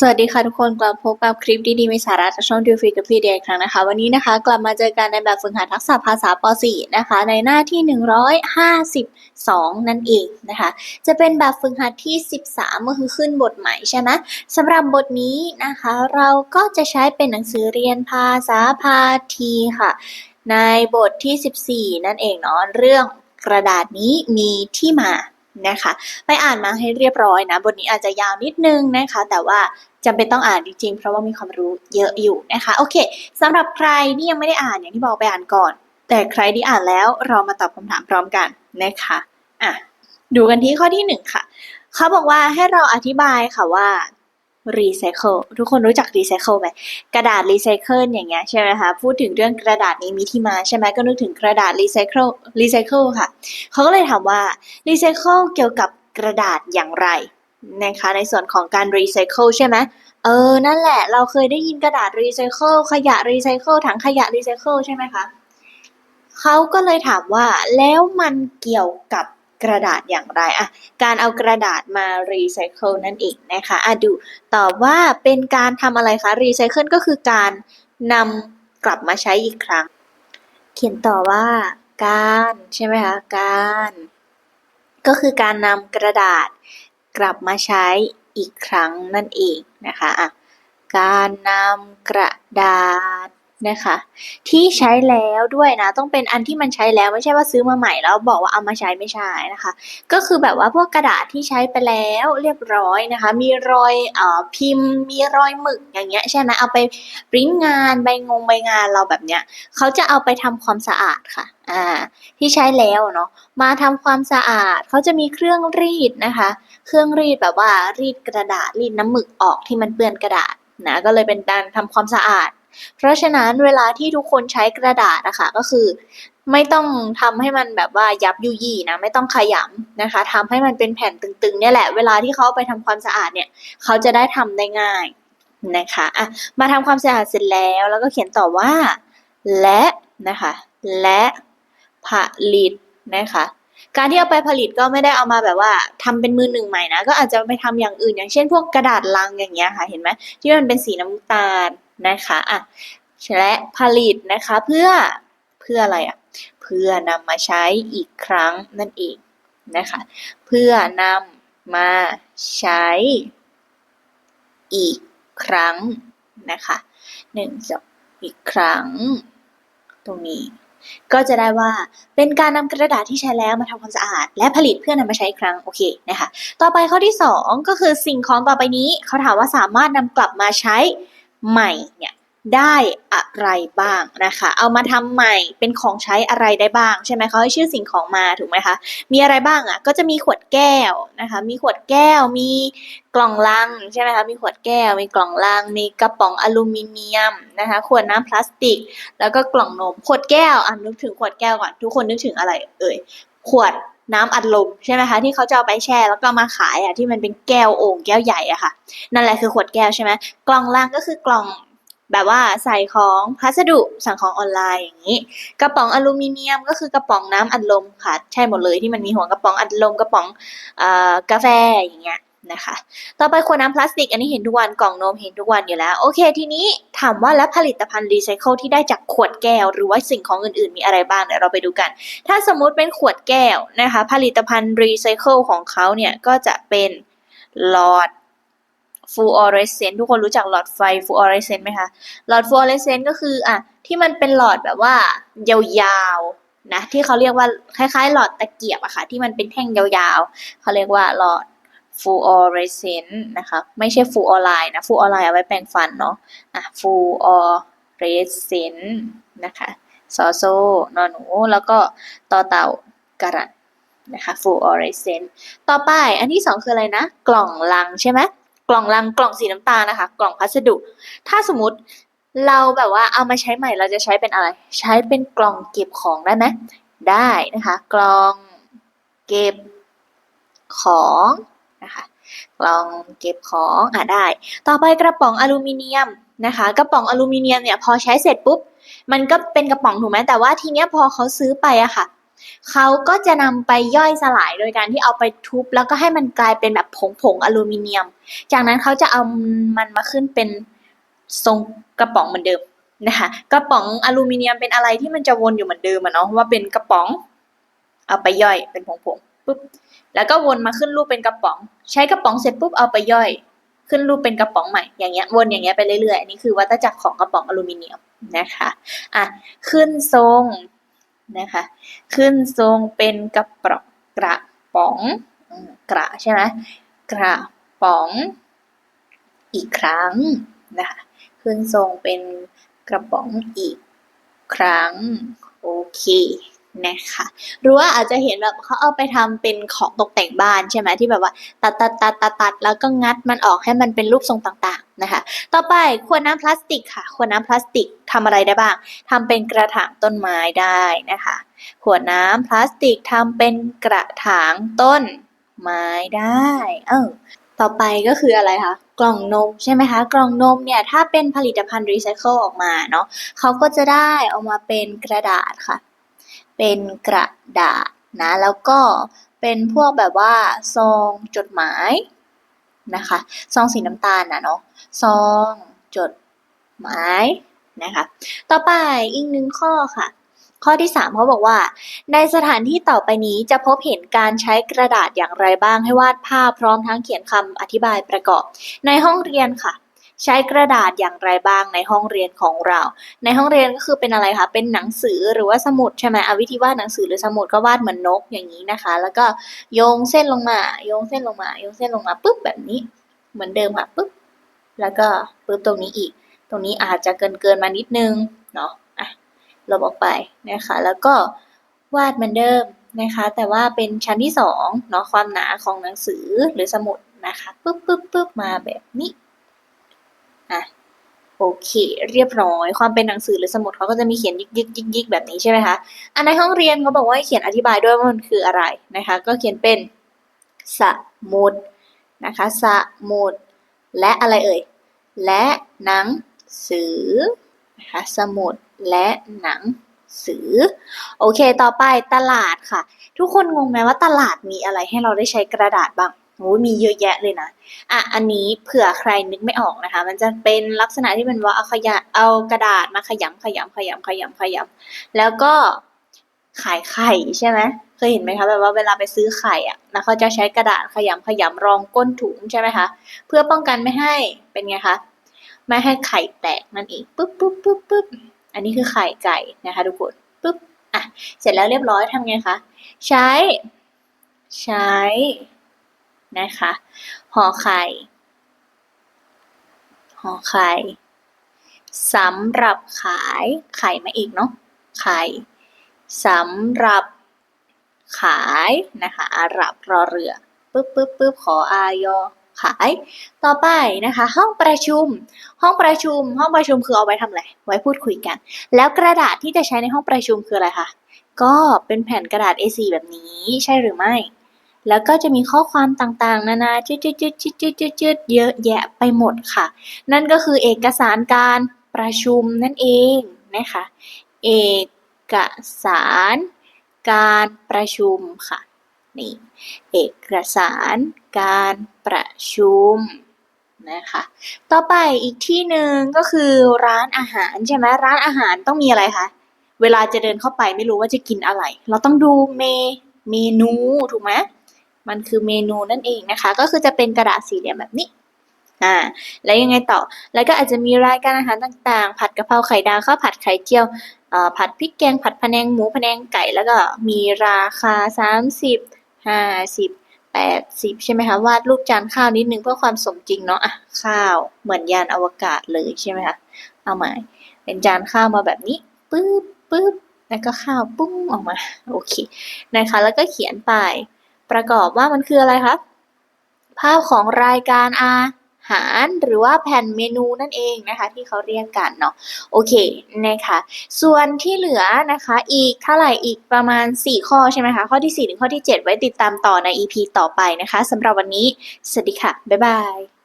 สวัสดีค่ะทุกคนกลับพบกับคลิปดีๆมีสาระจากช่องดูฟรีกับพี่เดียอีกครั้งนะคะ วันนี้นะคะ กลับมาเจอกันในแบบฝึกหัดทักษะภาษาป .4 นะคะ ในหน้าที่ 152 นั่นเองนะคะ จะเป็นแบบฝึกหัดที่ 13 ก็คือขึ้นบทใหม่ใช่ไหมสำหรับบทนี้นะคะ เราก็จะใช้เป็นหนังสือเรียนภาษาพาทีค่ะ ในบทที่ 14 นั่นเองเนาะเรื่องกระดาษนี้มีที่มา นะคะ ไปอ่านมาให้เรียบร้อยนะ บทนี้อาจจะยาวนิดนึงนะคะ แต่ว่าจำเป็นต้องอ่านจริงๆ เพราะว่ามีความรู้เยอะอยู่นะคะ โอเคสำหรับใครที่ยังไม่ได้อ่านอย่างที่บอกไปอ่านก่อน แต่ใครที่อ่านแล้วเรามาตอบคำถามพร้อมกันนะคะอะดูกันที่ข้อที่หนึ่งค่ะ เขาบอกว่าให้เราอธิบายค่ะว่า recycle ทุกคนรู้จัก recycle ไหมกระดาษ recycle อย่างเงี้ยใช่ไหมคะพูดถึงเรื่องกระดาษนี้มีที่มาใช่ไหมก็นึกถึงกระดาษ recycle recycle ค่ะเขาก็เลยถามว่า recycle เกี่ยวกับกระดาษอย่างไรนะคะในส่วนของการ recycle ใช่ไหมเออ นั่นแหละ เราเคยได้ยินกระดาษ recycle ขยะ recycle ถังขยะ recycle ใช่ไหมคะเขาก็เลยถามว่าแล้วมันเกี่ยวกับ กระดาษอย่างไรอะการเอากระดาษมา recycle นั่นเองนะคะอะดูตอบว่าเป็นการทำอะไรคะ recycle ก็คือการนำกลับมาใช้อีกครั้ง เขียนต่อว่า การใช่ไหมคะการ ก็คือการนำกระดาษกลับมาใช้อีกครั้งนั่นเองนะคะอะการนำกระดาษ นะคะ ที่ใช้แล้วด้วยนะ ต้องเป็นอันที่มันใช้แล้วไม่ใช่ว่าซื้อมาใหม่แล้วบอกว่าเอามาใช้ไม่ใช่นะคะ ก็คือแบบว่าพวกกระดาษที่ใช้ไปแล้วเรียบร้อยนะคะ มีรอยเอ่อพิมพ์ มีรอยหมึกอย่างเงี้ยใช่ไหมเอาไปปริ้นงานใบงงใบงานเราแบบเนี้ยเขาจะเอาไปทำความสะอาดค่ะอ่าที่ใช้แล้วเนาะมาทำความสะอาดเขาจะมีเครื่องรีดนะคะ เครื่องรีดแบบว่ารีดกระดาษรีดน้ำหมึกออกที่มันเปื้อนกระดาษนะก็เลยเป็นการทำความสะอาด เพราะฉะนั้นเวลาที่ทุกคนใช้กระดาษนะคะก็คือ ไม่ต้องทำให้มันแบบว่ายับยุยี่นะไม่ต้องขยำนะคะทำให้มันเป็นแผ่นตึงๆเนี่ยแหละเวลาที่เขาไปทำความสะอาดเนี่ยเขาจะได้ทำได้ง่ายนะคะอะมาทำความสะอาดเสร็จแล้วแล้วก็เขียนต่อว่า และนะคะและผลิตนะคะการที่เอาไปผลิตก็ไม่ได้เอามาแบบว่าทำเป็นมือหนึ่งใหม่นะ ก็อาจจะไปทำอย่างอื่น อย่างเช่นพวกกระดาษลังอย่างเงี้ยค่ะเห็นไหมที่มันเป็นสีน้ำตาล นะคะอะและผลิตนะคะเพื่อเพื่ออะไรอะเพื่อนำมาใช้อีกครั้งนั่นเองนะคะเพื่อนำมาใช้อีกครั้งนะคะหนึ่งสองอีกครั้ง ตรงนี้ ก็จะได้ว่าเป็นการนำกระดาษที่ใช้แล้วมาทำความสะอาด และผลิตเพื่อนำมาใช้อีกครั้งโอเคนะคะ ต่อไปข้อที่ 2 ก็คือสิ่งของต่อไปนี้ เขาถามว่าสามารถนำกลับมาใช้ ใหม่เนี่ยได้อะไรบ้างนะคะ เอามาทำใหม่เป็นของใช้อะไรได้บ้างใช่ไหมเขาให้ชื่อสิ่งของมาถูกไหมคะ มีอะไรบ้างอะ ก็จะมีขวดแก้วนะคะ มีขวดแก้ว มีกล่องลังใช่ไหมคะ มีขวดแก้ว มีกล่องลัง มีกระป๋องอลูมิเนียมนะคะ ขวดน้ำพลาสติก แล้วก็กล่องนม ขวดแก้วอะนึกถึงขวดแก้วก่อน ทุกคนนึกถึงอะไรเอ่ย ขวดน้ำอัดลมใช่ไหมคะที่เขาจะเอาไปแช่แล้วก็มาขายอะที่มันเป็นแก้วโอ่งแก้วใหญ่อะค่ะ นั่นแหละคือขวดแก้วใช่ไหมกล่องล่างก็คือกล่องแบบว่าใส่ของพัสดุสั่งของออนไลน์อย่างนี้ กระป๋องอลูมิเนียมก็คือกระป๋องน้ำอัดลมค่ะ ใช่หมดเลยที่มันมีหัวกระป๋องอัดลมกระป๋องอกาแฟอย่างเงี้ย นะคะ ต่อไปขวดน้ำพลาสติกอันนี้เห็นทุกวันกล่องนมเห็นทุกวันอยู่แล้ว โอเค ทีนี้ถามว่าแล้วผลิตภัณฑ์รีไซเคิลที่ได้จากขวดแก้ว หรือว่าสิ่งของอื่นๆมีอะไรบ้างเดี๋ยวเราไปดูกัน ถ้าสมมุติเป็นขวดแก้วนะคะ ผลิตภัณฑ์รีไซเคิลของเขาเนี่ยก็จะเป็นหลอดฟูออเรสเซนต์ทุกคนรู้จักหลอดไฟฟูออเรสเซนต์ไหมคะหลอดฟูออเรสเซนต์ก็คืออะที่มันเป็นหลอดแบบว่ายาวๆนะที่เขาเรียกว่าคล้ายๆ หลอดตะเกียบอะค่ะที่มันเป็นแท่งยาวๆเขาเรียกว่าหลอด ฟูออเรสเซนต์นะคะไม่ใช่ฟูออไลน์นะฟูออไลน์เอาไว้แปรงฟันเนาะอะฟูออเรสเซนต์นะคะซอโซนอหนู แล้วก็ต่อเต่ากระดนะคะฟูออเรสเซนต์ต่อไปอันที่สองคืออะไรนะ กล่องลังใช่ไหมกล่องลังกล่องสีน้ำตาลนะคะ กล่องพัสดุ ถ้าสมมติเราแบบว่าเอามาใช้ใหม่เราจะใช้เป็นอะไร ใช้เป็นกล่องเก็บของได้ไหมได้นะคะ กล่องเก็บของ นะคะ กล่องเก็บของอะได้ ต่อไปกระป๋องอลูมิเนียมนะคะ กระป๋องอลูมิเนียมเนี่ยพอใช้เสร็จปุ๊บ มันก็เป็นกระป๋องถูกไหมแต่ว่าทีเนี้ยพอเขาซื้อไปอะค่ะเขาก็จะนำไปย่อยสลายโดยการที่เอาไปทุบ แล้วก็ให้มันกลายเป็นแบบผงผงๆอลูมิเนียม จากนั้นเขาจะเอามันมาขึ้นเป็นทรงกระป๋องเหมือนเดิมนะคะ กระป๋องอลูมิเนียมเป็นอะไรที่มันจะวนอยู่เหมือนเดิมอะเนาะว่าเป็นกระป๋อง เอาไปย่อยเป็นผงผงๆปุ๊บ แล้วก็วนมาขึ้นรูปเป็นกระป๋อง ใช้กระป๋องเสร็จปุ๊บเอาไปย่อย ขึ้นรูปเป็นกระป๋องใหม่ อย่างเงี้ย วนอย่างเงี้ยไปเรื่อยๆ อันนี้คือวัฏจักรของกระป๋องอลูมิเนียมนะคะ อะ ขึ้นทรงนะคะ ขึ้นทรงเป็นกระป๋องกระป๋องกระใช่ไหมกระป๋องอีกครั้งนะคะ ขึ้นทรงเป็นกระป๋องอีกครั้ง โอเค นะคะหรือว่าอาจจะเห็นแบบเขาเอาไปทำเป็นของตกแต่งบ้านใช่ไหมที่แบบว่า ตัดตัดตัดตัดตัดแล้วก็งัดมันออกให้มันเป็นรูปทรงต่างๆนะคะ ต่อไปขวดน้ำพลาสติกค่ะขวดน้ำพลาสติกทำอะไรได้บ้างทำเป็นกระถางต้นไม้ได้นะคะขวดน้ำพลาสติกทำเป็นกระถางต้นไม้ได้ เออต่อไปก็คืออะไรคะกล่องนมใช่ไหมคะ กล่องนมเนี่ยถ้าเป็นผลิตภัณฑ์รีไซเคิลออกมาเนาะเขาก็จะได้เออกมาเป็นกระดาษค่ะ เป็นกระดาษนะ แล้วก็เป็นพวกแบบว่าซองจดหมายนะคะซองสีน้ำตาลนะเนาะซองจดหมายนะคะ ต่อไปอีกหนึ่งข้อค่ะ ข้อที่สามเขาบอกว่า ในสถานที่ต่อไปนี้จะพบเห็นการใช้กระดาษอย่างไรบ้างให้วาดภาพพร้อมทั้งเขียนคำอธิบายประกอบ ในห้องเรียนค่ะ ใช้กระดาษอย่างไรบ้างในห้องเรียนของเรา ในห้องเรียนก็คือเป็นอะไรคะ เป็นหนังสือหรือว่าสมุดใช่ไหมเอาวิธีวาดหนังสือหรือสมุดก็วาดเหมือนนกอย่างนี้นะคะ แล้วก็โยงเส้นลงมา โยงเส้นลงมา โยงเส้นลงมาปุ๊บแบบนี้ เหมือนเดิมค่ะปุ๊บ แล้วก็ปุ๊บตรงนี้อีก ตรงนี้อาจจะเกินเกินมานิดนึงเนาะ อะลบออกไปนะคะ แล้วก็วาดเหมือนเดิมนะคะ แต่ว่าเป็นชั้นที่สองเนาะความหนาของหนังสือหรือสมุดนะคะปึ๊บปึ๊บปึ๊บมาแบบนี้ โอเค เรียบร้อย ความเป็นหนังสือหรือสมุดเขาก็จะมีเขียนยิกยิกยิกยิกแบบนี้ใช่ไหมคะ อันในห้องเรียนเขาบอกว่าเขียนอธิบายด้วยว่ามันคืออะไรนะคะ ก็เขียนเป็นสมุดนะคะสมุดและอะไรเอ่ย และหนังสือนะคะสมุดและหนังสือ โอเค ต่อไปตลาดค่ะ ทุกคนงงไหมว่าตลาดมีอะไรให้เราได้ใช้กระดาษบ้าง โอ้มีเยอะแยะเลยนะ อะ อันนี้เผื่อใครนึกไม่ออกนะคะ มันจะเป็นลักษณะที่เป็นว่าเอาขยะเอากระดาษมาขยำขยำขยำขยำขยำแล้วก็ขายไข่ใช่ไหมเคยเห็นไหมคะแบบว่าเวลาไปซื้อไข่อะแล้วเขาจะใช้กระดาษขยำขยำรองก้นถุงใช่ไหมคะ เพื่อป้องกันไม่ให้เป็นไงคะ ไม่ให้ไข่แตกนั่นเองปุ๊บปุ๊บปุ๊บปุ๊บอันนี้คือไข่ไก่นะคะทุกคนปุ๊บ อะ เสร็จแล้วเรียบร้อยทำไงคะ ใช้ ใช้ นะคะห่อไข่ห่อไข่สำหรับขายไข่มาอีกเนาะไข่สำหรับขายนะคะอารับรอเรือปุ๊บปุ๊บปุ๊บขออายอขาย ต่อไปนะคะ ห้องประชุม ห้องประชุม ห้องประชุมคือเอาไว้ทำอะไร ไว้พูดคุยกัน แล้วกระดาษที่จะใช้ในห้องประชุมคืออะไรคะ ก็เป็นแผ่นกระดาษ A4 แบบนี้ ใช่หรือไม่ แล้วก็จะมีข้อความต่างๆ นานาจืดจืดจืดจืดจืดจืดจืดเยอะแยะไปหมดค่ะ นั่นก็คือเอกสารการประชุมนั่นเองนะคะ เอกสารการประชุมค่ะนี่เอกสารการประชุมนะคะ ต่อไปอีกที่หนึ่งก็คือร้านอาหารใช่ไหมร้านอาหารต้องมีอะไรคะเวลาจะเดินเข้าไปไม่รู้ว่าจะกินอะไร เราต้องดูเมเมนูถูกไหม มันคือเมนูนั่นเองนะคะ ก็คือจะเป็นกระดาษสี่เหลี่ยมแบบนี้อ่าแล้วยังไงต่อ แล้วก็อาจจะมีรายการอาหารต่างๆ ผัดกะเพราไข่ดาวข้าวผัดไข่เจียวเอ่อผัดพริกแกงผัดพะแนงหมูพะแนงไก่แล้วก็มีราคาสามสิบห้าสิบแปดสิบใช่ไหมคะ วาดรูปจานข้าวนิดนึงเพื่อความสมจริงเนาะอะข้าวเหมือนยานอวกาศเลยใช่ไหมคะเอาใหม่เป็นจานข้าวมาแบบนี้ปึ๊บปึ๊บแล้วก็ข้าวปุ้งออกมาโอเคนะคะแล้วก็เขียนไป ประกอบว่ามันคืออะไรคะภาพของรายการอาหารหรือว่าแผ่นเมนูนั่นเองนะคะ ที่เขาเรียกกันเนาะโอเคนะคะส่วนที่เหลือนะคะอีกเท่าไหร่อีกประมาณ 4 ข้อใช่ไหมคะ ข้อที่ 4 ถึงข้อที่ 7 ไว้ติดตามต่อใน EP ต่อไปนะคะสำหรับวันนี้ สวัสดีค่ะ บ๊ายบาย